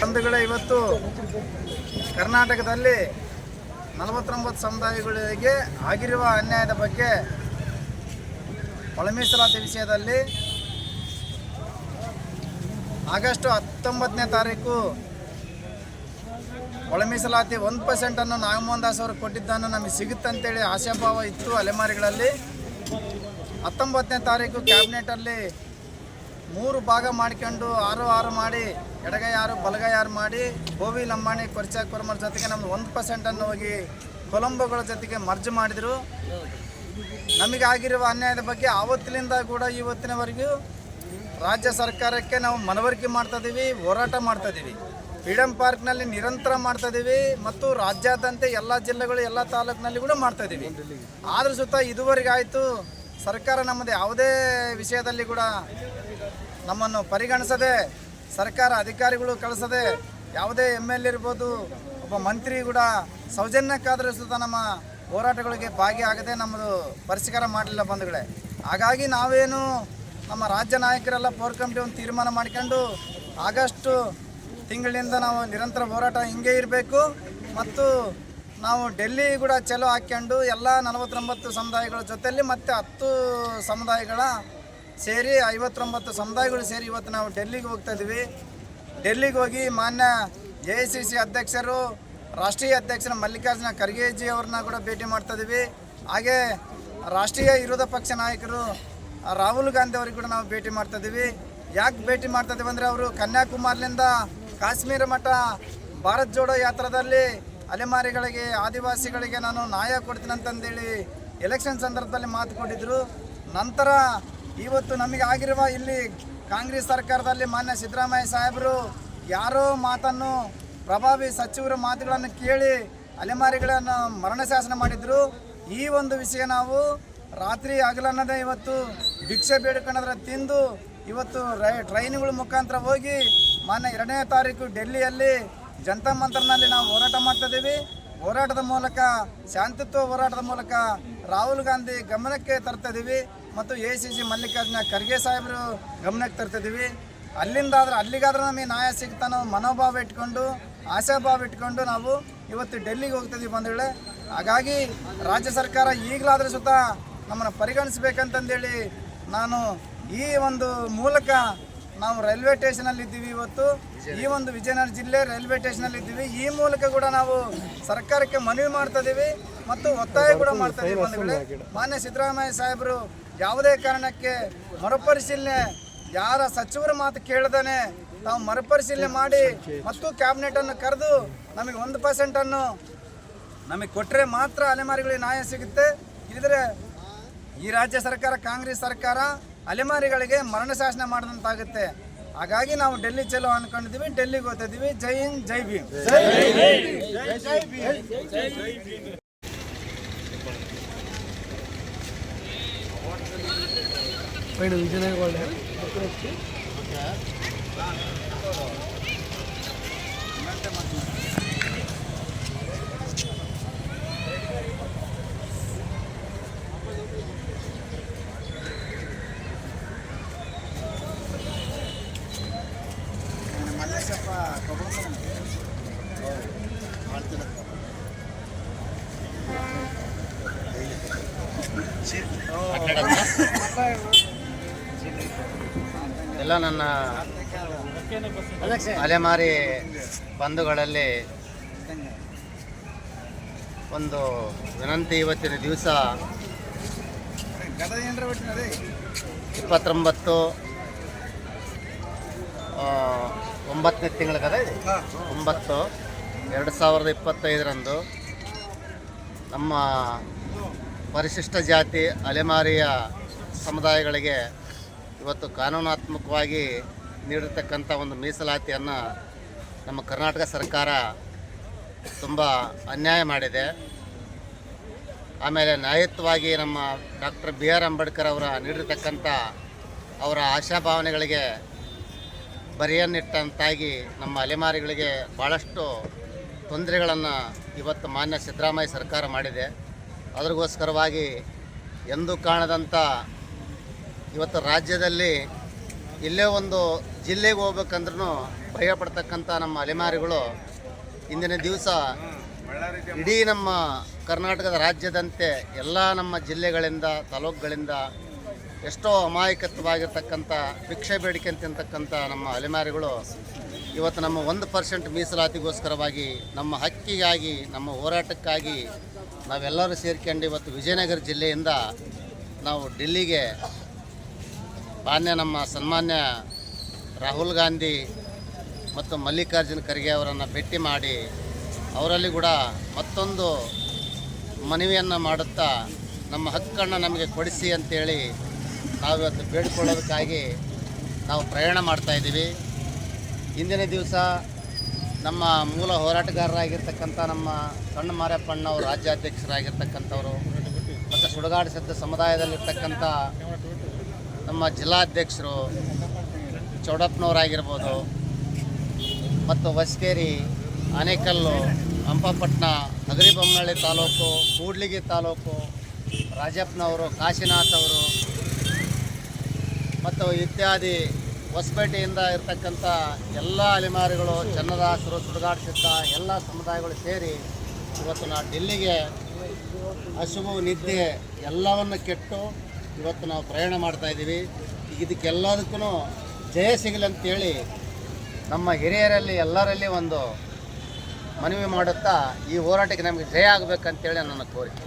ಬಂಧುಗಳೇ, ಇವತ್ತು ಕರ್ನಾಟಕದಲ್ಲಿ ನಲವತ್ತೊಂಬತ್ತು ಸಮುದಾಯಗಳಿಗೆ ಆಗಿರುವ ಅನ್ಯಾಯದ ಬಗ್ಗೆ ಒಳಮೀಸಲಾತಿ ವಿಷಯದಲ್ಲಿ ಆಗಸ್ಟ್ ಹತ್ತೊಂಬತ್ತನೇ ತಾರೀಕು ಒಳಮೀಸಲಾತಿ ಒಂದು ಪರ್ಸೆಂಟನ್ನು ನಾಗಮೋಹನ್ ದಾಸ್ ಅವರು ಕೊಟ್ಟಿದ್ದನ್ನು ನಮಗೆ ಸಿಗುತ್ತಂತೇಳಿ ಆಶಾಭಾವ ಇತ್ತು ಅಲೆಮಾರಿಗಳಲ್ಲಿ. ಹತ್ತೊಂಬತ್ತನೇ ತಾರೀಕು ಕ್ಯಾಬಿನೆಟಲ್ಲಿ ಮೂರು ಭಾಗ ಮಾಡ್ಕೊಂಡು ಆರು ಆರು ಮಾಡಿ ಎಡಗೈ ಆರು ಬಲಗೈ ಆರು ಮಾಡಿ, ಗೋವಿ ಲಂಬಾಣಿ ಕೊರ್ಚಾ ಕೊರ್ಮರ್ ಜೊತೆಗೆ ನಮ್ಮದು ಒಂದು ಪರ್ಸೆಂಟನ್ನು ಹೋಗಿ ಕೊಲಂಬೋಗಳ ಜೊತೆಗೆ ಮರ್ಜ್ ಮಾಡಿದರು. ನಮಗಾಗಿರುವ ಅನ್ಯಾಯದ ಬಗ್ಗೆ ಆವತ್ತಿನಿಂದ ಕೂಡ ಇವತ್ತಿನವರೆಗೂ ರಾಜ್ಯ ಸರ್ಕಾರಕ್ಕೆ ನಾವು ಮನವರಿಕೆ ಮಾಡ್ತಾ ಇದೀವಿ, ಹೋರಾಟ ಮಾಡ್ತಾ ಇದ್ದೀವಿ ಫ್ರೀಡಮ್ ಪಾರ್ಕ್ನಲ್ಲಿ ನಿರಂತರ ಮಾಡ್ತಾಯಿದ್ದೀವಿ ಮತ್ತು ರಾಜ್ಯಾದ್ಯಂತ ಎಲ್ಲ ಜಿಲ್ಲೆಗಳು, ಎಲ್ಲ ತಾಲೂಕಿನಲ್ಲಿ ಕೂಡ ಮಾಡ್ತಾಯಿದ್ದೀವಿ ಆದರೂ ಸುತ್ತ ಇದುವರೆಗೆ ಆಯಿತು ಸರ್ಕಾರ ನಮ್ಮದು ಯಾವುದೇ ವಿಷಯದಲ್ಲಿ ಕೂಡ ನಮ್ಮನ್ನು ಪರಿಗಣಿಸದೆ, ಸರ್ಕಾರ ಅಧಿಕಾರಿಗಳು ಕಳಿಸದೆ, ಯಾವುದೇ ಎಂ ಎಲ್ ಇರ್ಬೋದು, ಒಬ್ಬ ಮಂತ್ರಿ ಕೂಡ ಸೌಜನ್ಯಕ್ಕಾದರೂ ಸುತ್ತ ನಮ್ಮ ಹೋರಾಟಗಳಿಗೆ ಭಾಗಿಯಾಗದೆ ನಮ್ಮದು ಪರಿಷ್ಕಾರ ಮಾಡಲಿಲ್ಲ ಬಂಧುಗಳೇ. ಹಾಗಾಗಿ ನಾವೇನು ನಮ್ಮ ರಾಜ್ಯ ನಾಯಕರೆಲ್ಲ ಪೋರ್ ಕಮಿಟಿ ಒಂದು ತೀರ್ಮಾನ ಮಾಡ್ಕೊಂಡು ಆಗಸ್ಟು ತಿಂಗಳಿಂದ ನಾವು ನಿರಂತರ ಹೋರಾಟ ಹಿಂಗೆ ಇರಬೇಕು. ಮತ್ತು ನಾವು ಡೆಲ್ಲಿ ಕೂಡ ಚಲೋ ಹಾಕ್ಕೊಂಡು ಎಲ್ಲ ನಲವತ್ತೊಂಬತ್ತು ಸಮುದಾಯಗಳ ಜೊತೆಯಲ್ಲಿ ಮತ್ತು ಹತ್ತು ಸಮುದಾಯಗಳ ಸೇರಿ ಐವತ್ತೊಂಬತ್ತು ಸಮುದಾಯಗಳು ಸೇರಿ ಇವತ್ತು ನಾವು ಡೆಲ್ಲಿಗೆ ಹೋಗ್ತಾ ಇದ್ದೀವಿ. ಡೆಲ್ಲಿಗೆ ಹೋಗಿ ಮಾನ್ಯ ಎ ಅಧ್ಯಕ್ಷರು, ರಾಷ್ಟ್ರೀಯ ಅಧ್ಯಕ್ಷರ ಮಲ್ಲಿಕಾರ್ಜುನ ಖರ್ಗೆಜಿ ಅವ್ರನ್ನ ಕೂಡ ಭೇಟಿ ಮಾಡ್ತಾ ಇದ್ದೀವಿ. ಹಾಗೆ ರಾಷ್ಟ್ರೀಯ ವಿರೋಧ ಪಕ್ಷ ನಾಯಕರು ರಾಹುಲ್ ಗಾಂಧಿ ಅವ್ರಿಗೆ ಕೂಡ ನಾವು ಭೇಟಿ ಮಾಡ್ತಾ ಇದ್ದೀವಿ. ಯಾಕೆ ಭೇಟಿ ಮಾಡ್ತಾ ಇದ್ದೀವಿ ಅಂದರೆ ಅವರು ಕನ್ಯಾಕುಮಾರಿನಿಂದ ಕಾಶ್ಮೀರ ಮಠ ಭಾರತ್ ಜೋಡೋ ಯಾತ್ರದಲ್ಲಿ ಅಲೆಮಾರಿಗಳಿಗೆ, ಆದಿವಾಸಿಗಳಿಗೆ ನಾನು ನ್ಯಾಯ ಕೊಡ್ತೀನಿ ಅಂತಂದೇಳಿ ಎಲೆಕ್ಷನ್ ಸಂದರ್ಭದಲ್ಲಿ ಮಾತು ಕೊಟ್ಟಿದ್ದರು ನಂತರ ಇವತ್ತು ನಮಗೆ ಆಗಿರುವ ಇಲ್ಲಿ ಕಾಂಗ್ರೆಸ್ ಸರ್ಕಾರದಲ್ಲಿ ಮಾನ್ಯ ಸಿದ್ದರಾಮಯ್ಯ ಸಾಹೇಬರು ಯಾರೋ ಮಾತನ್ನು ಪ್ರಭಾವಿ ಸಚಿವರ ಮಾತುಗಳನ್ನು ಕೇಳಿ ಅಲೆಮಾರಿಗಳನ್ನು ಮರಣ ಶಾಸನ ಮಾಡಿದ್ರು. ಈ ಒಂದು ವಿಷಯ ನಾವು ರಾತ್ರಿ ಹಗಲನ್ನದೇ ಇವತ್ತು ಭಿಕ್ಷೆ ಬೇಡ್ಕೊಂಡ್ರ ತಿಂದು ಇವತ್ತು ರೈ ಟ್ರೈನ್ಗಳ ಮುಖಾಂತರ ಹೋಗಿ ಮಾನ್ಯ ಎರಡನೇ ತಾರೀಕು ಡೆಲ್ಲಿಯಲ್ಲಿ ಜನತಾ ಮಂತ್ರನಲ್ಲಿ ನಾವು ಹೋರಾಟ ಮಾಡ್ತಾ ಇದ್ದೀವಿ. ಹೋರಾಟದ ಮೂಲಕ, ಶಾಂತಿತ್ವ ಹೋರಾಟದ ಮೂಲಕ ರಾಹುಲ್ ಗಾಂಧಿ ಗಮನಕ್ಕೆ ತರ್ತಾ ಇದ್ದೀವಿ. ಮತ್ತು A C C Mallikarjun Kharge ಸಾಹೇಬರು ಗಮನಕ್ಕೆ ತರ್ತಿದ್ದೀವಿ ಅಲ್ಲಿಂದಾದ್ರೆ, ಅಲ್ಲಿಗಾದ್ರೂ ನಮಗೆ ನ್ಯಾಯ ಸಿಗ್ತಾನೋ ಮನೋಭಾವ ಇಟ್ಕೊಂಡು, ಆಶಾಭಾವ ಇಟ್ಕೊಂಡು ನಾವು ಇವತ್ತು ಡೆಲ್ಲಿಗೆ ಹೋಗ್ತಿದ್ದೀವಿ ಬಂಧುಗಳೇ. ಹಾಗಾಗಿ ರಾಜ್ಯ ಸರ್ಕಾರ ಈಗಲಾದರೂ ಸುತ್ತ ನಮ್ಮನ್ನು ಪರಿಗಣಿಸ್ಬೇಕಂತಂದೇಳಿ ನಾನು ಈ ಒಂದು ಮೂಲಕ ನಾವು ರೈಲ್ವೆ ಸ್ಟೇಷನಲ್ಲಿ ಇದ್ದೀವಿ ಇವತ್ತು. ಈ ಒಂದು ವಿಜಯನಗರ ಜಿಲ್ಲೆ ರೈಲ್ವೆ ಸ್ಟೇಷನಲ್ಲಿ ಇದ್ದೀವಿ. ಈ ಮೂಲಕ ಕೂಡ ನಾವು ಸರ್ಕಾರಕ್ಕೆ ಮನವಿ ಮಾಡ್ತಾ ಇದ್ದೀವಿ ಮತ್ತು ಒತ್ತಾಯ ಕೂಡ ಮಾಡ್ತಾ ಇದ್ದೀವಿ ಬಂಧುಗಳೇ. ಮಾನ್ಯ ಸಿದ್ದರಾಮಯ್ಯ ಸಾಹೇಬರು, ಯಾವುದೇ ಕಾರಣಕ್ಕೆ ಮರುಪರಿಶೀಲನೆ, ಯಾರ ಸಚಿವರ ಮಾತು ಕೇಳ್ದಾನೆ ನಾವು ಮರುಪರಿಶೀಲನೆ ಮಾಡಿ ಮತ್ತು ಕ್ಯಾಬಿನೆಟ್ ಅನ್ನು ಕರೆದು ನಮಗೆ ಒಂದು ಪರ್ಸೆಂಟ್ ಅನ್ನು ನಮಗೆ ಕೊಟ್ಟರೆ ಮಾತ್ರ ಅಲೆಮಾರಿಗಳಿಗೆ ನ್ಯಾಯ ಸಿಗುತ್ತೆ. ಇದ್ರೆ ಈ ರಾಜ್ಯ ಸರ್ಕಾರ, ಕಾಂಗ್ರೆಸ್ ಸರ್ಕಾರ ಅಲೆಮಾರಿಗಳಿಗೆ ಮರಣ ಶಾಸನ ಮಾಡಿದಂತಾಗುತ್ತೆ. ಹಾಗಾಗಿ ನಾವು ಡೆಲ್ಲಿ ಚಲೋ ಅನ್ಕೊಂಡಿದ್ದೀವಿ ಡೆಲ್ಲಿಗೆ ಹೋಗ್ತಾ ಇದ್ದೀವಿ ಜೈ ಹಿಂದ್ ಜೈ ಭೀಮ್. ಮಲ್ಲೇಶಪ್ಪ ಎಲ್ಲ ನನ್ನ ಅಲೆಮಾರಿ ಬಂಧುಗಳಲ್ಲಿ ಒಂದು ವಿನಂತಿ ಇವತ್ತಿನ ದಿವಸ ಇಪ್ಪತ್ತೊಂಬತ್ತು ಒಂಬತ್ತನೇ ತಿಂಗಳ ಕದ ಇದೆ. ಒಂಬತ್ತು ಎರಡು ಸಾವಿರದ ಇಪ್ಪತ್ತೈದರಂದು ನಮ್ಮ ಪರಿಶಿಷ್ಟ ಜಾತಿ ಅಲೆಮಾರಿಯ ಸಮುದಾಯಗಳಿಗೆ ಇವತ್ತು ಕಾನೂನಾತ್ಮಕವಾಗಿ ನೀಡಿರ್ತಕ್ಕಂಥ ಒಂದು ಮೀಸಲಾತಿಯನ್ನು ನಮ್ಮ ಕರ್ನಾಟಕ ಸರ್ಕಾರ ತುಂಬ ಅನ್ಯಾಯ ಮಾಡಿದೆ. ಆಮೇಲೆ ನ್ಯಾಯಯುತವಾಗಿ ನಮ್ಮ ಡಾಕ್ಟರ್ ಬಿ ಆರ್ ಅಂಬೇಡ್ಕರ್ ಅವರ ನೀಡಿರ್ತಕ್ಕಂಥ ಅವರ ಆಶಾಭಾವನೆಗಳಿಗೆ ಬರೆಯನ್ನಿಟ್ಟಂತಾಗಿ ನಮ್ಮ ಅಲೆಮಾರಿಗಳಿಗೆ ಭಾಳಷ್ಟು ತೊಂದರೆಗಳನ್ನು ಇವತ್ತು ಮಾನ್ಯ ಸಿದ್ದರಾಮಯ್ಯ ಸರ್ಕಾರ ಮಾಡಿದೆ. ಅದರಿಗೋಸ್ಕರವಾಗಿ ಎಂದೂ ಕಾಣದಂಥ ಇವತ್ತು ರಾಜ್ಯದಲ್ಲಿ ಇಲ್ಲೇ ಒಂದು ಜಿಲ್ಲೆಗೆ ಹೋಗ್ಬೇಕಂದ್ರೂ ಭಯಪಡ್ತಕ್ಕಂಥ ನಮ್ಮ ಅಲೆಮಾರಿಗಳು ಇಂದಿನ ದಿವಸ ಇಡೀ ನಮ್ಮ ಕರ್ನಾಟಕದ ರಾಜ್ಯದಂತೆ ಎಲ್ಲ ನಮ್ಮ ಜಿಲ್ಲೆಗಳಿಂದ, ತಾಲೂಕುಗಳಿಂದ ಎಷ್ಟೋ ಅಮಾಯಕತ್ವವಾಗಿರ್ತಕ್ಕಂಥ, ಭಿಕ್ಷೆ ಬೇಡಿಕೆ ಅಂತಕ್ಕಂಥ ನಮ್ಮ ಅಲೆಮಾರಿಗಳು ಇವತ್ತು ನಮ್ಮ ಒಂದು ಪರ್ಸೆಂಟ್ ಮೀಸಲಾತಿಗೋಸ್ಕರವಾಗಿ ನಮ್ಮ ಹಕ್ಕಿಗಾಗಿ, ನಮ್ಮ ಹೋರಾಟಕ್ಕಾಗಿ ನಾವೆಲ್ಲರೂ ಸೇರ್ಕೊಂಡು ಇವತ್ತು ವಿಜಯನಗರ ಜಿಲ್ಲೆಯಿಂದ ನಾವು ಡೆಲ್ಲಿಗೆ ಮಾನ್ಯ ನಮ್ಮ ಸನ್ಮಾನ್ಯ ರಾಹುಲ್ ಗಾಂಧಿ ಮತ್ತು ಮಲ್ಲಿಕಾರ್ಜುನ ಖರ್ಗೆ ಅವರನ್ನು ಭೇಟಿ ಮಾಡಿ ಅವರಲ್ಲಿ ಕೂಡ ಮತ್ತೊಂದು ಮನವಿಯನ್ನು ಮಾಡುತ್ತಾ ನಮ್ಮ ಹಕ್ಕನ್ನು ನಮಗೆ ಕೊಡಿಸಿ ಅಂತೇಳಿ ನಾವು ಇವತ್ತು ಬೇಡಿಕೊಳ್ಳೋದಕ್ಕಾಗಿ ನಾವು ಪ್ರಯಾಣ ಮಾಡ್ತಾ ಇದ್ದೀವಿ. ಇಂದಿನ ದಿವಸ ನಮ್ಮ ಮೂಲ ಹೋರಾಟಗಾರರಾಗಿರ್ತಕ್ಕಂಥ ನಮ್ಮ ಸಣ್ಣ ಮಾರ್ಯಪ್ಪಣ್ಣವರು ರಾಜ್ಯಾಧ್ಯಕ್ಷರಾಗಿರ್ತಕ್ಕಂಥವರು ಮತ್ತು ಸುಡಗಾಡು ಸದ್ದ ಸಮುದಾಯದಲ್ಲಿರ್ತಕ್ಕಂಥ ನಮ್ಮ ಜಿಲ್ಲಾಧ್ಯಕ್ಷರು ಚೌಡಪ್ಪನವರಾಗಿರ್ಬೋದು ಮತ್ತು ಹೊಸಕೇರಿ ಆನೇಕಲ್ಲು, ಹಂಪಪಟ್ಟಣ ಹಗರಿಬೊಮ್ಮನಹಳ್ಳಿ ತಾಲೂಕು, ಕೂಡ್ಲಿಗಿ ತಾಲೂಕು, ರಾಜಪ್ಪನವರು ಕಾಶಿನಾಥ್ ಅವರು ಮತ್ತು ಇತ್ಯಾದಿ ಹೊಸಪೇಟೆಯಿಂದ ಇರತಕ್ಕಂಥ ಎಲ್ಲ ಅಲೆಮಾರಿಗಳು ಚನ್ನದಾಸರು ಸುಡುಗಾಡಿಸಿದ್ದ ಎಲ್ಲ ಸಮುದಾಯಗಳು ಸೇರಿ ಇವತ್ತು ನಾವು ಡೆಲ್ಲಿಗೆ ಹಸುವು ನಿದ್ದೆ ಎಲ್ಲವನ್ನು ಕೆಟ್ಟು ಇವತ್ತು ನಾವು ಪ್ರಯಾಣ ಮಾಡ್ತಾಯಿದ್ದೀವಿ ಈಗ ಇದಕ್ಕೆಲ್ಲದಕ್ಕೂ ಜಯ ಸಿಗಲಿ ಅಂತೇಳಿ ನಮ್ಮ ಹಿರಿಯರಲ್ಲಿ ಎಲ್ಲರಲ್ಲಿ ಒಂದು ಮನವಿ ಮಾಡುತ್ತಾ ಈ ಹೋರಾಟಕ್ಕೆ ನಮಗೆ ಜಯ ಆಗಬೇಕಂತೇಳಿ ನನ್ನ ಕೋರಿಕೆ.